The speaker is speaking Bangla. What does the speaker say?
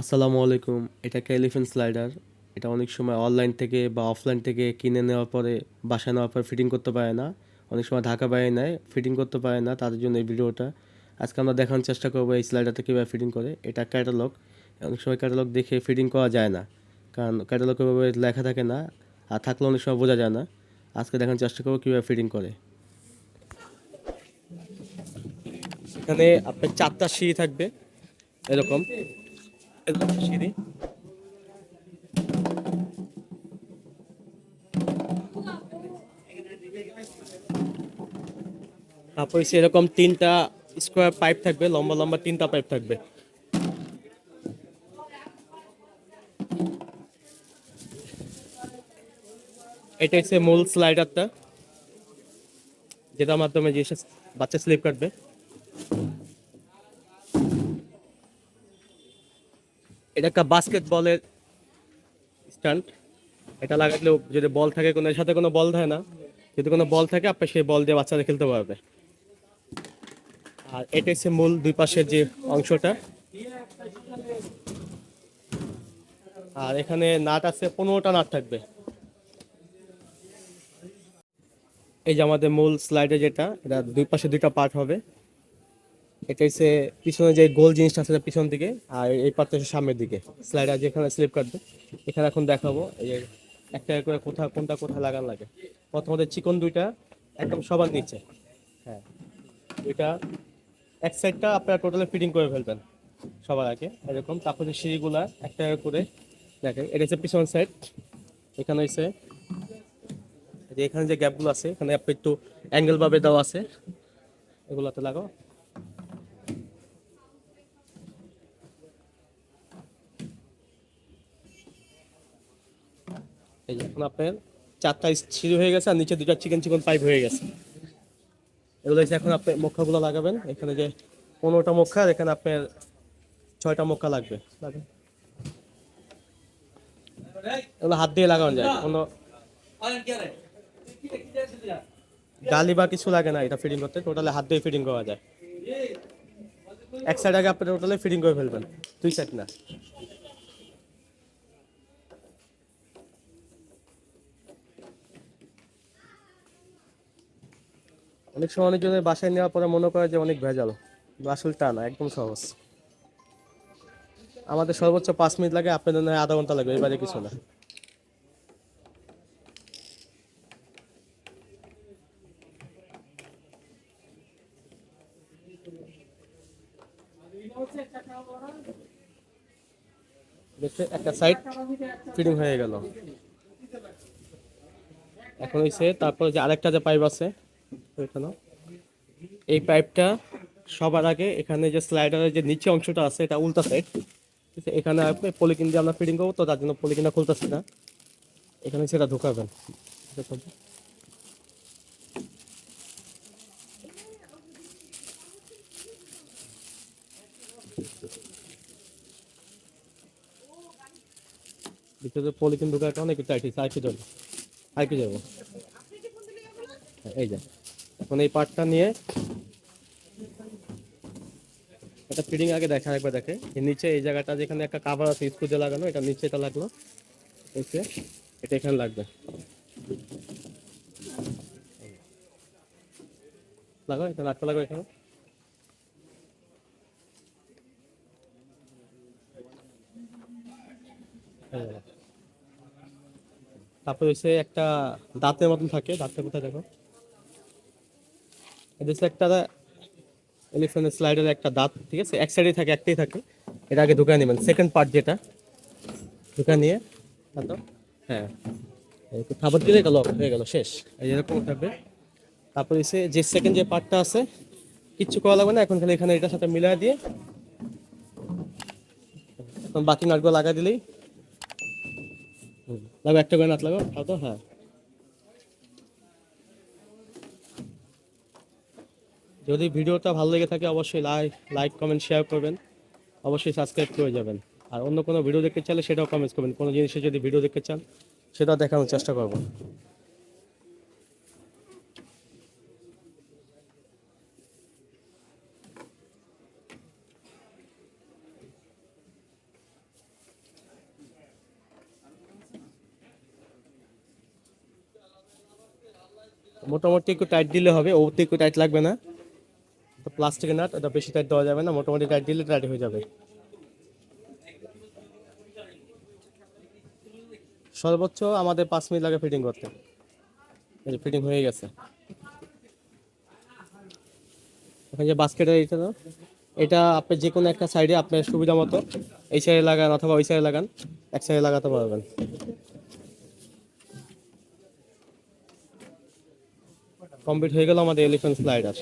আসসালামু আলাইকুম, এটা একটা এলিফেন্ট স্লাইডার এটা অনেক সময় অনলাইন থেকে বা অফলাইন থেকে কিনে নেওয়ার পরে বাসায় নেওয়ার পর ফিটিং করতে পারে না। অনেক সময় ঢাকা বাইরে নেয় ফিটিং করতে পারে না তাদের জন্য এই ভিডিওটা। আজকে আমরা দেখানোর চেষ্টা করব এই স্লাইডারটা কীভাবে ফিটিং করে। এটা ক্যাটালগ অনেক সময় ক্যাটালগ দেখে ফিটিং করা যায় না। কারণ ক্যাটালগ ওইভাবে লেখা থাকে না আর থাকলে অনেক সময় বোঝা যায় না। আজকে দেখানোর চেষ্টা করব কীভাবে ফিটিং করে। এখানে আপনার চারটা সিঁড়ি থাকবে, এরকম। সিঁড়ি তারপর এরকম তিনটা স্কোয়ার পাইপ থাকবে, লম্বা লম্বা তিনটা পাইপ থাকবে। এটা হচ্ছে মূল স্লাইডারটা যেটার মাধ্যমে যে বাচ্চা স্লিপ কাটবে। এটা একটা বাস্কেটবলের স্ট্যান্ড এটা লাগালে যদি বল থাকে, কোনো সাথে কোনো বল থাকে না। যদি কোনো বল থাকে, আপনি সেই বল দিয়ে বাচ্চারা খেলতে পারবে। আর এটা হচ্ছে মূল দুই পাশের যে অংশটা। আর এখানে নাট আছে, পনেরোটা নাট থাকবে। এই যে আমাদের মূল স্লাইডে যেটা, এটা দুই পাশে দুইটা পার্ট হবে। এটা হচ্ছে পিছনে যে গোল জিনিসটা আছে পিছন দিকে আর এই হচ্ছে সামনের দিকে। স্লাইডার যেখানে স্লিপ কাটবে এখানে এখন দেখাবো এই একটা করে কোথা, কোনটা কোথায় লাগান লাগে। প্রথমত চিকন দুইটা একদম সবার নিচে। হ্যাঁ দুইটা এক সাইডটা আপনারা টোটালি ফিটিং করে ফেলবেন সবার আগে, এরকম। তারপর যে সিঁড়িগুলা, একটা করে দেখেন, এটা হচ্ছে পিছন সাইড এখানে হচ্ছে যে এখানে যে গ্যাপগুলো আছে, এখানে আপনি একটু অ্যাঙ্গেলভাবে দেওয়া আছে, এগুলোতে লাগাও। এই এখন আপনার চারটা সিঁড়ি হয়ে গেছে আর নিচে দুটা চিকেন চিকেন পাইপ হয়ে গেছে। এগুলো হচ্ছে এখন আপনি মক্কাগুলো লাগাবেন। এখানে যে পনেরোটা মক্কা আর এখানে আপনার ছয়টা মক্কা লাগবে। লাগান। এগুলো হাত দিয়ে লাগানো যায়, কোনো গালি বা কিছু লাগে না এটা ফিটিং করতে টোটালি হাত দিয়ে ফিটিং করা যায়। এক সাইড আগে আপনি টোটালি ফিটিং করে ফেলবেন, দুই সাইড না। অনেক সময় অনেকজনের বাসায় নেওয়ার পরে মনে করে যে অনেক ভেজাল। আসলে তা না, একদম সহজ। আমাদের সর্বোচ্চ পাঁচ মিনিট লাগে, আপনাদের নয়, আধা ঘণ্টা লাগবে এবারে কিছু না। একটা সাইড ফিটিং হয়ে গেল। এখন হয়েছে তারপরে যে আরেকটা যে পাইপ আছে এই পাইপটা সবার আগে এখানে যে স্লাইডারের যে নিচে অংশটা আছে, এটা উল্টা সাইড এখানে আপনি পলিকিন দিয়ে আমরা ফিটিং করব, তো তার জন্য পলিকিনটা খুলতেছি না। এখানে সেটা ঢুকাবেন। পলিথিন ঢুকাটা অনেক টাইট আর কি যাব আর কি যাব এই যে। এখন এই পার্টটা নিয়ে এটা ফিটিং আগে দেখা, একবার দেখে। এর নিচে এই জায়গাটা যেখানে একটা কাভার আছে দিয়ে লাগানো, এটা নিচে এটা লাগল। এসে এটা এখানে লাগবে। লাগাও এখানে, আটটা লাগাও এখানে। এই তারপর হচ্ছে একটা দাঁতের মতন থাকে, দাঁতটা কোথায় দেখো? এটা একটা এলিফেন্ট স্লাইডের একটা দাঁত ঠিক আছে? এক সাইডে থাকে একটাই থাকে। এটা আগে ঢুকায় নেবেন। সেকেন্ড পার্ট যেটা ঢুকায় নিয়ে তারপর হ্যাঁ। খাবার দিলে গেল হয়ে গেল শেষ। এরকম থাকবে। তারপর এসে যে সেকেন্ড যে পার্টটা আছে কিচ্ছু করা লাগবে না। এখন খালি এখানে এটার সাথে মিলাই দিয়ে এখন বাকি নাটগুলো লাগা দিলেই হুম, লাগো একটা করে নাট লাগো তাও তো হ্যাঁ। যদি ভিডিওটা ভালো লেগে থাকে, অবশ্যই লাইক লাইক কমেন্ট শেয়ার করবেন। অবশ্যই সাবস্ক্রাইব করে যাবেন। আর অন্য কোনো ভিডিও দেখতে চাইলে সেটাও কমেন্টস করবেন। কোনো জিনিসে যদি ভিডিও দেখতে চান, সেটাও দেখানোর চেষ্টা করব। মোটামুটি একটু টাইট দিলে হবে অতিরিক্ত টাইট লাগবে না। প্লাস্টিকের নাট এটা বেশি টাইট দেওয়া যাবে না মোটামুটি টাইট দিলে টাইট হয়ে যাবে। সর্বোচ্চ আমাদের পাঁচ মিনিট লাগে ফিটিং করতে। এই ফিটিং হয়ে গেছে। এখন যে বাস্কেটের এটা দাও, এটা আপনি যে কোনো একটা সাইডে আপনার সুবিধা মতো এই সাইডে লাগান অথবা ওই সাইডে লাগান এক সাইডে লাগাতে পারবেন। কমপ্লিট হয়ে গেল আমাদের এলিফ্যান্ট স্লাইডার